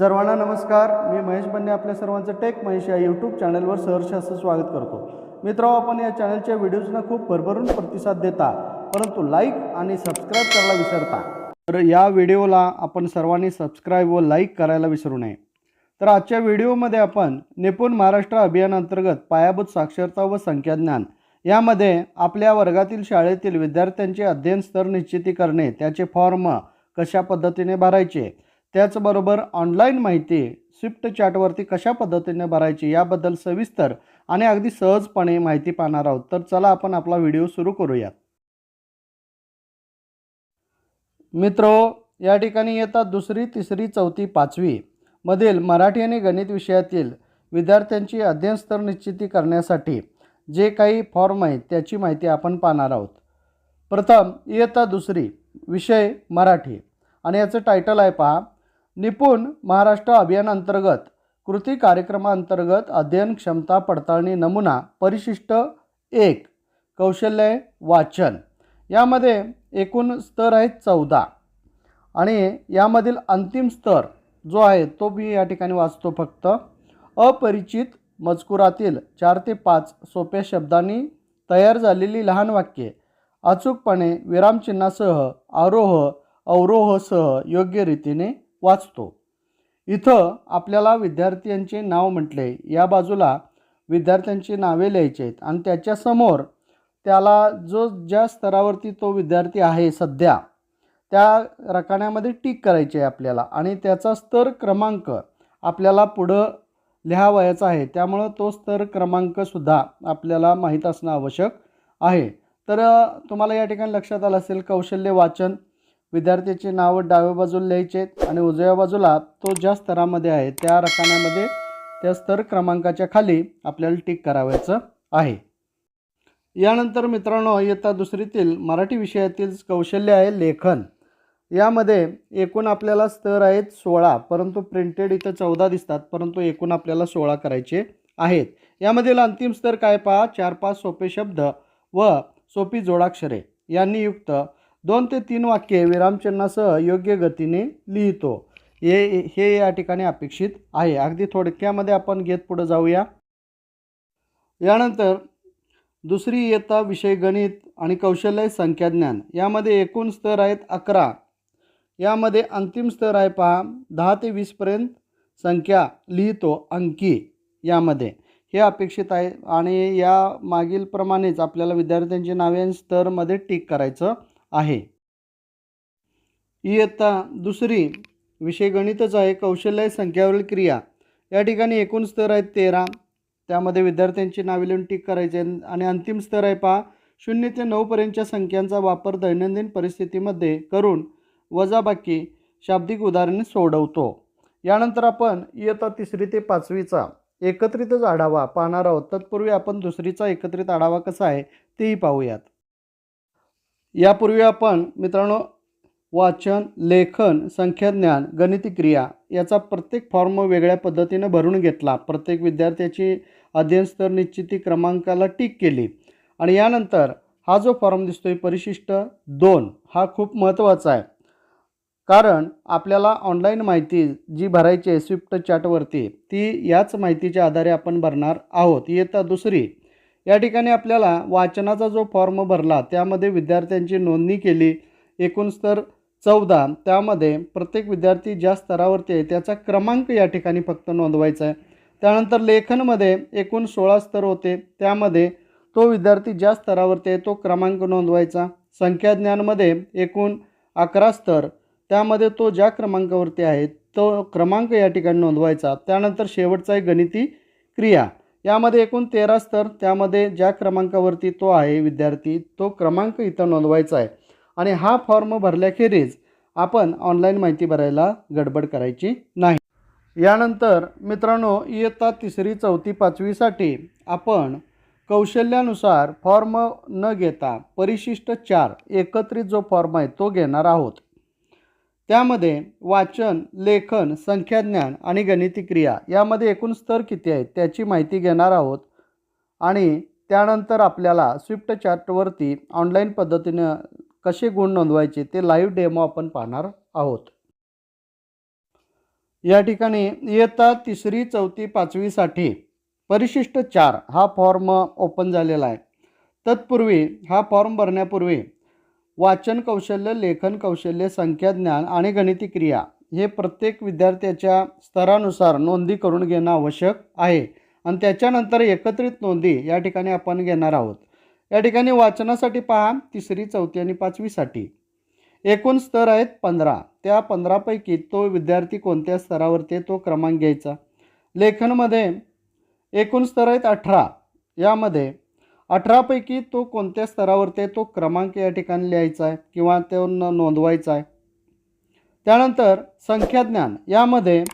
सर्वांना नमस्कार. मी महेश बन्ने आपल्या सर्वांचं टेक महेश या यूट्यूब चॅनलवर सहर्ष असं स्वागत करतो. मित्र आपण या चॅनलच्या व्हिडिओजना खूप भरभरून प्रतिसाद देता परंतु लाईक आणि सबस्क्राईब करायला विसरता. तर या व्हिडिओला आपण सर्वांनी सबस्क्राईब व लाईक करायला विसरू नये. तर आजच्या व्हिडिओमध्ये आपण निपुण महाराष्ट्र अभियानांतर्गत पायाभूत साक्षरता व संख्याज्ञान यामध्ये आपल्या वर्गातील शाळेतील विद्यार्थ्यांचे अध्ययन स्तर निश्चिती करणे त्याचे फॉर्म कशा पद्धतीने भरायचे त्याचबरोबर ऑनलाईन माहिती स्विफ्ट चॅटवरती कशा पद्धतीने भरायची याबद्दल सविस्तर आणि अगदी सहजपणे माहिती पाहणार आहोत. तर चला आपण आपला व्हिडिओ सुरू करूयात. मित्रो या ठिकाणी येतात दुसरी तिसरी चौथी पाचवी मधील मराठी आणि गणित विषयातील विद्यार्थ्यांची अध्ययन स्तर निश्चिती करण्यासाठी जे काही फॉर्म आहेत त्याची माहिती आपण पाहणार आहोत. प्रथम इयत्ता दुसरी विषय मराठी. आणि याचं टायटल आहे पहा निपुण महाराष्ट्र अभियानांतर्गत कृती कार्यक्रमांतर्गत अध्ययन क्षमता पडताळणी नमुना परिशिष्ट एक कौशल्य वाचन. यामध्ये एकूण स्तर आहेत चौदा. आणि यामधील अंतिम स्तर जो आहे तो मी या ठिकाणी वाचतो फक्त. अपरिचित मजकुरातील चार ते पाच सोप्या शब्दांनी तयार झालेली लहान वाक्ये अचूकपणे विरामचिन्हासह आरोह अवरोहसह योग्य रीतीने वाचतो. इथं आपल्याला विद्यार्थ्यांचे नाव म्हटले. या बाजूला विद्यार्थ्यांची नावे लिहायची आहेत आणि त्याच्यासमोर त्याला जो ज्या स्तरावरती तो विद्यार्थी आहे सध्या त्या रकाण्यामध्ये टीक करायची आहे आपल्याला आणि त्याचा स्तर क्रमांक आपल्याला पुढं लिहावयाचा आहे. त्यामुळं तो स्तर क्रमांकसुद्धा आपल्याला माहीत असणं आवश्यक आहे. तर तुम्हाला या ठिकाणी लक्षात आलं असेल कौशल्य वाचन. विद्यार्थ्याचे नावं डाव्या बाजूला लिहायचे आहेत आणि उजव्या बाजूला तो ज्या स्तरामध्ये आहे त्या रकान्यामध्ये त्या स्तर क्रमांकाच्या खाली आपल्याला टिक करावायचं आहे. यानंतर मित्रांनो इयत्ता दुसरीतील मराठी विषयातील कौशल्य आहे लेखन. यामध्ये एकूण आपल्याला स्तर आहेत सोळा परंतु प्रिंटेड इथं चौदा दिसतात परंतु एकूण आपल्याला सोळा करायचे आहेत. यामधील अंतिम स्तर काय पहा? चार पाच सोपे शब्द व सोपी जोडाक्षरे यांनी युक्त दोन ते तीन वाक्ये विरामचिन्हासह योग्य गतीने लिहितो. हे हे या ठिकाणी अपेक्षित आहे. अगदी थोडक्यामध्ये आपण घेत पुढं जाऊया. यानंतर दुसरी इयत्ता विषय गणित आणि कौशल्य संख्याज्ञान यामध्ये एकूण स्तर आहेत अकरा. यामध्ये अंतिम स्तर आहे पहा दहा ते वीसपर्यंत संख्या लिहितो अंकी यामध्ये. हे अपेक्षित आहे. आणि या मागील प्रमाणेच आपल्याला विद्यार्थ्यांची नावे आणि स्तरमध्ये टिक करायचं आहे. इयत्ता दुसरी विषय गणितच आहे. कौशल्य संख्यावरील क्रिया. या ठिकाणी एकूण स्तर आहेत तेरा. त्यामध्ये विद्यार्थ्यांची नावे लिहून टिक करायचे आणि अंतिम स्तर आहे पहा. शून्य ते नऊपर्यंतच्या संख्यांचा वापर दैनंदिन परिस्थितीमध्ये करून वजाबाकी शाब्दिक उदाहरणे सोडवतो. यानंतर आपण इयत्ता तिसरी ते पाचवीचा एकत्रितच आढावा पाहणार आहोत. तत्पूर्वी आपण दुसरीचा एकत्रित आढावा कसा आहे तेही पाहूयात. यापूर्वी आपण मित्रांनो वाचन लेखन संख्याज्ञान गणिती क्रिया याचा प्रत्येक फॉर्म वेगळ्या पद्धतीनं भरून घेतला. प्रत्येक विद्यार्थ्याची अध्ययन स्तर निश्चिती क्रमांकाला टीक केली. आणि यानंतर हा जो फॉर्म दिसतो आहे परिशिष्ट दोन हा खूप महत्त्वाचा आहे. कारण आपल्याला ऑनलाईन माहिती जी भरायची आहे स्विफ्ट चॅटवरती ती याच माहितीच्या आधारे आपण भरणार आहोत. इयत्ता दुसरी या ठिकाणी आपल्याला वाचनाचा जो फॉर्म भरला त्यामध्ये विद्यार्थ्यांची नोंदणी केली एकूण स्तर चौदा. त्यामध्ये प्रत्येक विद्यार्थी ज्या स्तरावरती आहे त्याचा क्रमांक या ठिकाणी फक्त नोंदवायचा आहे. त्यानंतर लेखनमध्ये एकूण सोळा स्तर होते. त्यामध्ये तो विद्यार्थी ज्या स्तरावरती आहे तो क्रमांक नोंदवायचा. संख्याज्ञानमध्ये एकूण अकरा स्तर. त्यामध्ये तो ज्या क्रमांकावरती आहे तो क्रमांक या ठिकाणी नोंदवायचा. त्यानंतर शेवटचा आहे गणिती क्रिया. यामध्ये एकूण तेरा स्तर त्यामध्ये ज्या क्रमांकावरती तो आहे विद्यार्थी तो क्रमांक इथं नोंदवायचा आहे. आणि हा फॉर्म भरल्याखेरीज आपण ऑनलाईन माहिती भरायला गडबड करायची नाही. यानंतर मित्रांनो इयत्ता तिसरी चौथी पाचवीसाठी आपण कौशल्यानुसार फॉर्म न घेता परिशिष्ट चार एकत्रित जो फॉर्म आहे तो घेणार आहोत. त्यामध्ये वाचन लेखन संख्याज्ञान आणि गणिती क्रिया यामध्ये एकूण स्तर किती आहेत त्याची माहिती घेणार आहोत. आणि त्यानंतर आपल्याला स्विफ्ट चॅटवरती ऑनलाईन पद्धतीनं कसे गुण नोंदवायचे ते लाईव्ह डेमो आपण पाहणार आहोत. या ठिकाणी इयत्ता तिसरी चौथी पाचवीसाठी परिशिष्ट चार हा फॉर्म ओपन झालेला आहे. तत्पूर्वी हा फॉर्म भरण्यापूर्वी वाचन कौशल्य लेखन कौशल्य संख्याज्ञान आणि गणिती क्रिया हे प्रत्येक विद्यार्थ्याच्या स्तरानुसार नोंदी करून घेणं आवश्यक आहे. आणि त्याच्यानंतर एकत्रित नोंदी या ठिकाणी आपण घेणार आहोत. या ठिकाणी वाचनासाठी पहा तिसरी चौथी आणि पाचवीसाठी एकूण स्तर आहेत पंधरा. त्या पंधरापैकी तो विद्यार्थी कोणत्या स्तरावरती तो क्रमांक घ्यायचा. लेखनमध्ये एकूण स्तर आहेत अठरा. यामध्ये अठरापैकी तो कोणत्या स्तरावरती आहे? तो क्रमांक या ठिकाणी लिहायचा आहे किंवा तो नोंदवायचा आहे. त्यानंतर संख्याज्ञान यामध्ये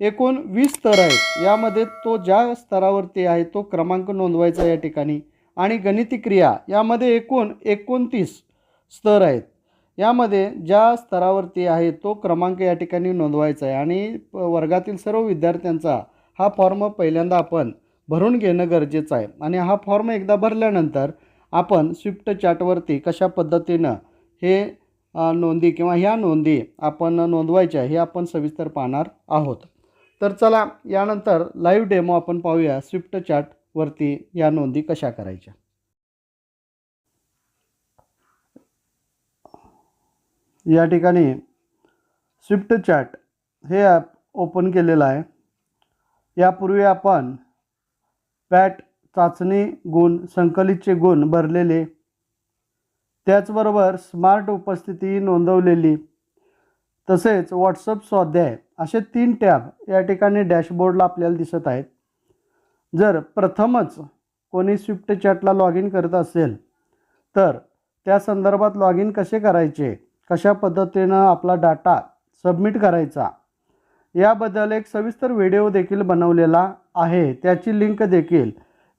एकूण वीस स्तर आहेत. यामध्ये तो ज्या स्तरावरती आहे तो क्रमांक नोंदवायचा या ठिकाणी. आणि गणिती क्रिया यामध्ये एकूण एकोणतीस स्तर आहेत. यामध्ये ज्या स्तरावरती आहे तो क्रमांक या ठिकाणी नोंदवायचा आहे. आणि प- वर्गातील सर्व विद्यार्थ्यांचा हा फॉर्म पहिल्यांदा आपण भरून घेणं गरजेचं आहे. आणि हा फॉर्म एकदा भरल्यानंतर आपण स्विफ्ट चॅटवरती कशा पद्धतीनं हे नोंदी किंवा ह्या नोंदी आपण नोंदवायच्या हे आपण सविस्तर पाहणार आहोत. तर चला यानंतर लाईव्ह डेमो आपण पाहूया स्विफ्ट चॅटवरती या नोंदी कशा करायच्या. या ठिकाणी स्विफ्ट चॅट हे ॲप ओपन केलेलं आहे. यापूर्वी आपण पॅट चाचणी गुण संकलितचे गुण भरलेले. त्याचबरोबर स्मार्ट उपस्थिती नोंदवलेली. तसेच व्हॉट्सअप स्वाध्याय असे तीन टॅब या ठिकाणी डॅशबोर्डला आपल्याला दिसत आहेत. जर प्रथमच कोणी स्विफ्ट चॅटला लॉग इन करत असेल तर त्या संदर्भात लॉग इन कसे करायचे? कशा पद्धतीनं आपला डाटा सबमिट करायचा? याबद्दल एक सविस्तर व्हिडिओ देखील बनवलेला आहे त्याची लिंक देखील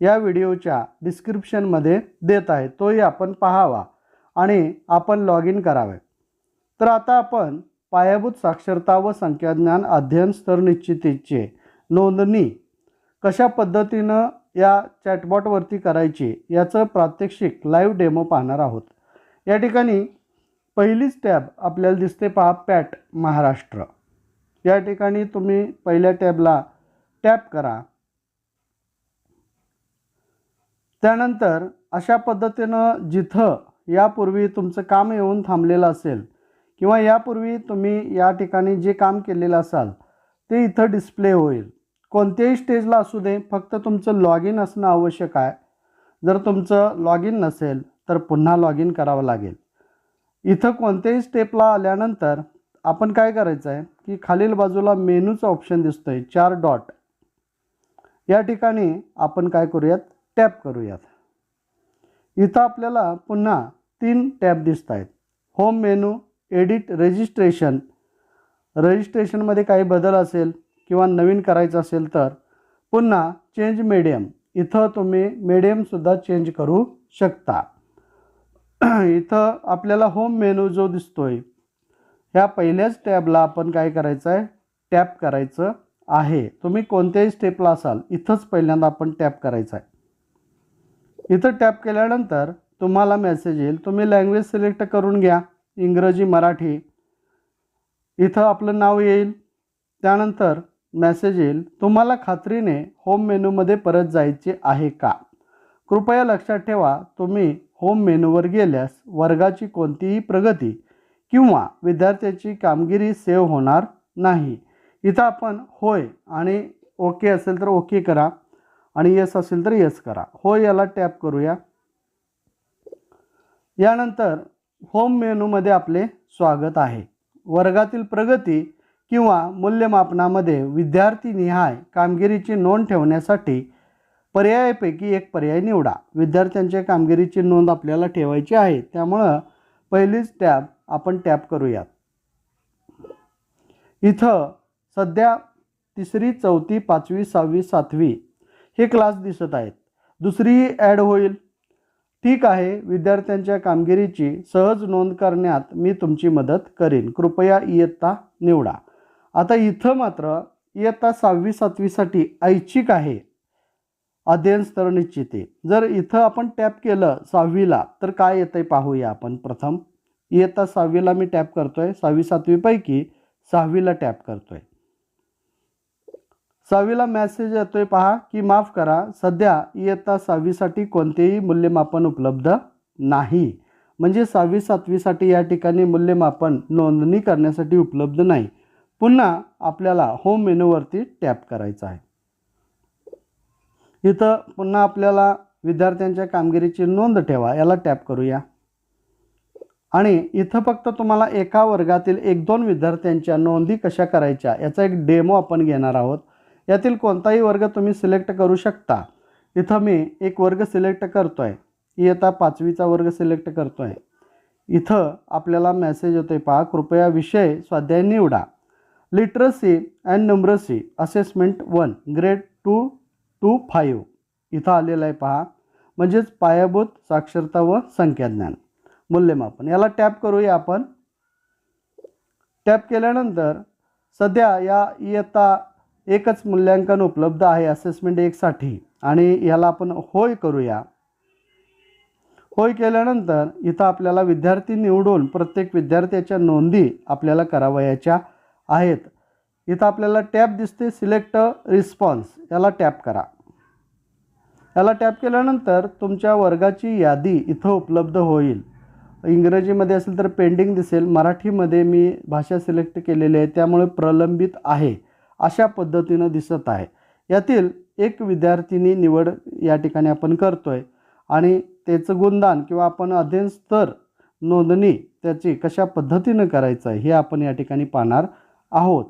या व्हिडिओच्या डिस्क्रिप्शनमध्ये देत आहे. तोही आपण पाहावा आणि आपण लॉग इन करावे. तर आता आपण पायाभूत साक्षरता व संख्याज्ञान अध्ययन स्तर निश्चितीचे नोंदणी कशा पद्धतीनं या चॅटबॉटवरती करायची याचं प्रात्यक्षिक लाईव्ह डेमो पाहणार आहोत. या ठिकाणी पहिलीच टॅब आपल्याला दिसते पहा पॅट महाराष्ट्र. या ठिकाणी तुम्ही पहिल्या टॅबला टॅप करा. त्यानंतर अशा पद्धतीनं जिथं यापूर्वी तुमचं काम येऊन थांबलेलं असेल किंवा यापूर्वी तुम्ही या ठिकाणी जे काम केलेलं असाल ते इथं डिस्प्ले होईल. कोणत्याही स्टेजला असू दे फक्त तुमचं लॉग इन असणं आवश्यक आहे. जर तुमचं लॉग इन नसेल तर पुन्हा लॉग इन करावं लागेल. इथं कोणत्याही स्टेपला आल्यानंतर आपण काय करायचं आहे की खालील बाजूला मेनूचं ऑप्शन दिसतं आहे चार डॉट या ठिकाणी आपण काय करूयात? टॅप करूयात. इथं आपल्याला पुन्हा तीन टॅब दिसत आहेत. होम मेनू एडिट रजिस्ट्रेशन रजिस्ट्रेशनमध्ये काही बदल असेल किंवा नवीन करायचं असेल तर पुन्हा चेंज मीडियम इथं तुम्ही मीडियमसुद्धा चेंज करू शकता. इथं आपल्याला होम मेनू जो दिसतोय ह्या पहिल्याच टॅबला आपण काय करायचं आहे टॅप करायचं. आहे. तुम्ही कोणत्याही स्टेपला असाल इथंच पहिल्यांदा आपण टॅप करायचा आहे. इथं टॅप केल्यानंतर तुम्हाला मेसेज येईल. तुम्ही लँग्वेज सिलेक्ट करून घ्या. इंग्रजी मराठी. इथं आपलं नाव येईल. त्यानंतर मेसेज येईल. तुम्हाला खात्रीने होम मेनूमध्ये परत जायचे आहे का? कृपया लक्षात ठेवा तुम्ही होम मेनूवर गेल्यास वर्गाची कोणतीही प्रगती किंवा विद्यार्थ्याची कामगिरी सेव्ह होणार नाही. इथं आपण होय आणि ओके असेल तर ओके करा आणि येस असेल तर येस करा. हो याला टॅप करूया. यानंतर होम मेनूमध्ये आपले स्वागत आहे. वर्गातील प्रगती किंवा मूल्यमापनामध्ये विद्यार्थीनिहाय कामगिरीची नोंद ठेवण्यासाठी पर्यायापैकी एक पर्याय निवडा. विद्यार्थ्यांच्या कामगिरीची नोंद आपल्याला ठेवायची आहे. त्यामुळं पहिलीच टॅब आपण टॅप करूयात. इथं सध्या तिसरी चौथी पाचवी सहावी सातवी हे क्लास दिसत आहेत. दुसरी ॲड होईल. ठीक आहे विद्यार्थ्यांच्या कामगिरीची सहज नोंद करण्यात मी तुमची मदत करीन. कृपया इयत्ता निवडा. आता इथं मात्र इयत्ता सहावी सातवीसाठी ऐच्छिक आहे. अध्ययन स्तर निश्चिते. जर इथं आपण टॅप केलं सहावीला तर काय येतं आहे पाहूया आपण. प्रथम इयत्ता सहावीला मी टॅप करतो आहे सहावी सातवीपैकी सहावीला टॅप करतो आहे सहावीला मॅसेज येतोय पहा की माफ करा सध्या इयत्ता सहावीसाठी कोणतेही मूल्यमापन उपलब्ध नाही. म्हणजे सहावी सातवीसाठी या ठिकाणी मूल्यमापन नोंदणी करण्यासाठी उपलब्ध नाही. पुन्हा आपल्याला होम मेनूवरती टॅप करायचं आहे. इथं पुन्हा आपल्याला विद्यार्थ्यांच्या कामगिरीची नोंद ठेवा याला टॅप करूया. आणि इथं फक्त तुम्हाला एका वर्गातील एक दोन विद्यार्थ्यांच्या नोंदी कशा करायच्या याचा एक डेमो आपण घेणार आहोत. यातील कोणताही वर्ग तुम्ही सिलेक्ट करू शकता. इथं मी एक वर्ग सिलेक्ट करतो आहे इयत्ता पाचवीचा वर्ग सिलेक्ट करतो आहे इथं आपल्याला मेसेज होतोय पहा. कृपया विषय स्वाध्याय निवडा. Literacy and numeracy assessment one grade two to five. इथं आलेलं आहे पहा. म्हणजेच पायाभूत साक्षरता व संख्याज्ञान. मूल्यमापन. याला टॅप करूया आपण. टॅप केल्यानंतर सध्या या इयत्ता एकच मूल्यांकन उपलब्ध आहे असेसमेंट एकसाठी. आणि याला आपण होय करूया. होय केल्यानंतर इथं आपल्याला विद्यार्थी निवडून प्रत्येक विद्यार्थ्याच्या नोंदी आपल्याला करावयाच्या आहेत. इथं आपल्याला टॅप दिसते सिलेक्ट रिस्पॉन्स. याला टॅप करा. याला टॅप केल्यानंतर तुमच्या वर्गाची यादी इथं उपलब्ध होईल. इंग्रजीमध्ये असेल तर पेंडिंग दिसेल. मराठीमध्ये मी भाषा सिलेक्ट केलेली आहे. त्यामुळे प्रलंबित आहे. अशा पद्धतीनं दिसत आहे. यातील एक विद्यार्थिनी निवड या ठिकाणी आपण करतो आहे आणि त्याचं गुणदान किंवा आपण अध्ययन स्तर नोंदणी त्याची कशा पद्धतीनं करायचं आहे हे आपण या ठिकाणी पाहणार आहोत.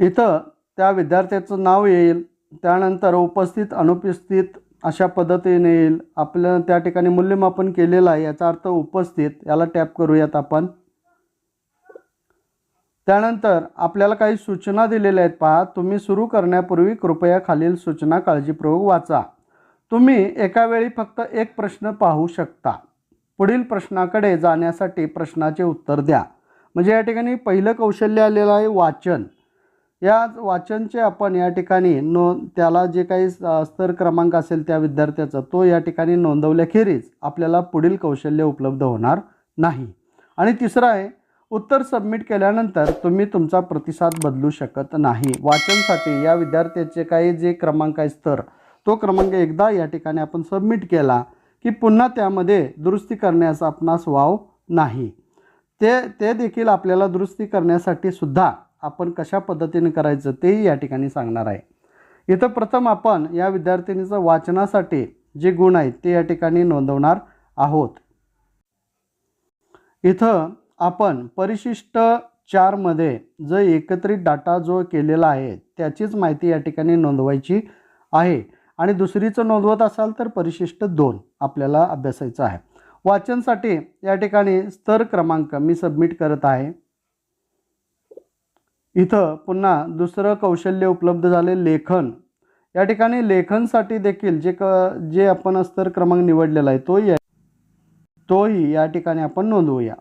इथं त्या विद्यार्थ्याचं नाव येईल त्यानंतर उपस्थित अनुपस्थित अशा पद्धतीने येईल. आपलं त्या ठिकाणी मूल्यमापन केलेलं आहे याचा अर्थ उपस्थित याला टॅप करूयात आपण. त्यानंतर आपल्याला काही सूचना दिलेल्या आहेत पहा. तुम्ही सुरू करण्यापूर्वी कृपया खालील सूचना काळजीपूर्वक वाचा. तुम्ही एका वेळी फक्त एक प्रश्न पाहू शकता. पुढील प्रश्नाकडे जाण्यासाठी प्रश्नाचे उत्तर द्या. म्हणजे या ठिकाणी पहिलं कौशल्य आलेलं आहे वाचन. या वाचनचे आपण या ठिकाणी नो त्याला जे काही स्तर क्रमांक असेल त्या विद्यार्थ्याचा तो या ठिकाणी नोंदवल्याखेरीज आपल्याला पुढील कौशल्य उपलब्ध होणार नाही. आणि तिसरं आहे उत्तर सबमिट केल्यानंतर तुम्ही तुमचा प्रतिसाद बदलू शकत नाही. वाचनसाठी या विद्यार्थ्याचे काही जे क्रमांक आहे स्तर तो क्रमांक एकदा या ठिकाणी आपण सबमिट केला की पुन्हा त्यामध्ये दुरुस्ती करण्याचा आपणास वाव नाही. ते ते देखील आपल्याला दुरुस्ती करण्यासाठी सुद्धा आपण कशा पद्धतीने करायचं तेही या ठिकाणी सांगणार आहे. इथं प्रथम आपण या विद्यार्थिनीचं वाचनासाठी जे गुण आहेत ते या ठिकाणी नोंदवणार आहोत. इथं आपण परिशिष्ट चारमध्ये जो एकत्रित डाटा जो केलेला आहे त्याचीच माहिती या ठिकाणी नोंदवायची आहे. आणि दुसरीचं नोंदवत असाल तर परिशिष्ट दोन आपल्याला अभ्यासायचं आहे. वाचनसाठी या ठिकाणी स्तर क्रमांक मी सबमिट करत आहे. इथं पुन्हा दुसरं कौशल्य उपलब्ध झाले लेखन. या ठिकाणी लेखनसाठी देखील जे क जे आपण स्तर क्रमांक निवडलेला आहे तोही तोही या ठिकाणी आपण नोंदवूया.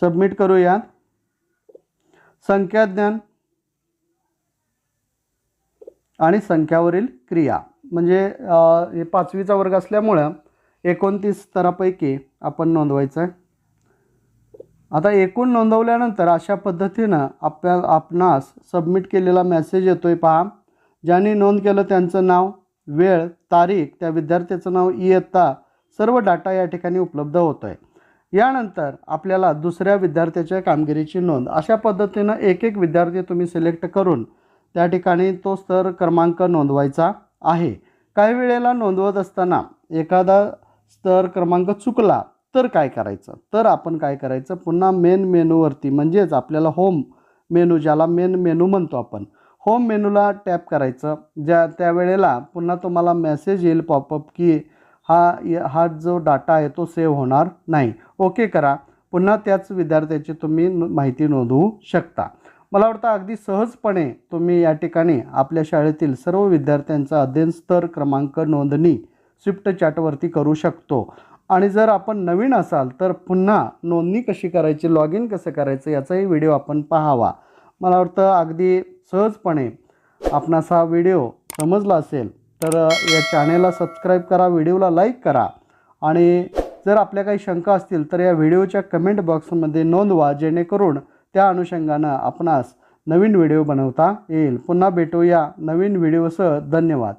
सबमिट करूया. संख्याज्ञान आणि संख्यावरील क्रिया. म्हणजे हे पाचवीचा वर्ग असल्यामुळं एकोणतीस स्तरापैकी आपण नोंदवायचं आहे आता एकूण नोंदवल्यानंतर अशा पद्धतीनं आपल्या आपणास सबमिट केलेला मेसेज येतो आहे पहा. ज्यांनी नोंद केलं त्यांचं नाव वेळ तारीख त्या विद्यार्थ्याचं नाव इयत्ता सर्व डाटा या ठिकाणी उपलब्ध होतो आहे यानंतर आपल्याला दुसऱ्या विद्यार्थ्याच्या कामगिरीची नोंद. अशा पद्धतीनं एक एक विद्यार्थी तुम्ही सिलेक्ट करून त्या ठिकाणी तो स्तर क्रमांक नोंदवायचा आहे. काही वेळेला नोंदवत असताना एखादा स्तर क्रमांक चुकला तर काय करायचं? तर आपण काय करायचं? पुन्हा मेन मेनूवरती म्हणजेच आपल्याला होम मेनू ज्याला मेन मेनू म्हणतो आपण होम मेनूला टॅप करायचं. ज्या त्यावेळेला पुन्हा तुम्हाला मेसेज येईल पॉपअप की हा य- हा जो डाटा आहे तो सेव्ह होणार नाही. ओके करा. पुन्हा त्याच विद्यार्थ्याची तुम्ही माहिती नोंदवू शकता. मला वाटतं अगदी सहजपणे तुम्ही या ठिकाणी आपल्या शाळेतील सर्व विद्यार्थ्यांचा अध्ययन स्तर क्रमांक नोंदणी स्विफ्ट चॅटवरती करू शकतो. आणि जर आपण नवीन असाल तर पुन्हा नोंदणी कशी करायची लॉग इन कसं करायचं याचाही व्हिडिओ आपण पाहावा. मला वाटतं अगदी सहजपणे आपणास हा व्हिडिओ समजला असेल. तर या चॅनेलला सबस्क्राईब करा व्हिडिओला लाईक करा. आणि जर आपल्या काही शंका असतील तर या व्हिडिओच्या कमेंट बॉक्समध्ये नोंदवा जेणेकरून त्या अनुषंगानं आपणास नवीन व्हिडिओ बनवता येईल. पुन्हा भेटूया नवीन व्हिडिओसह धन्यवाद.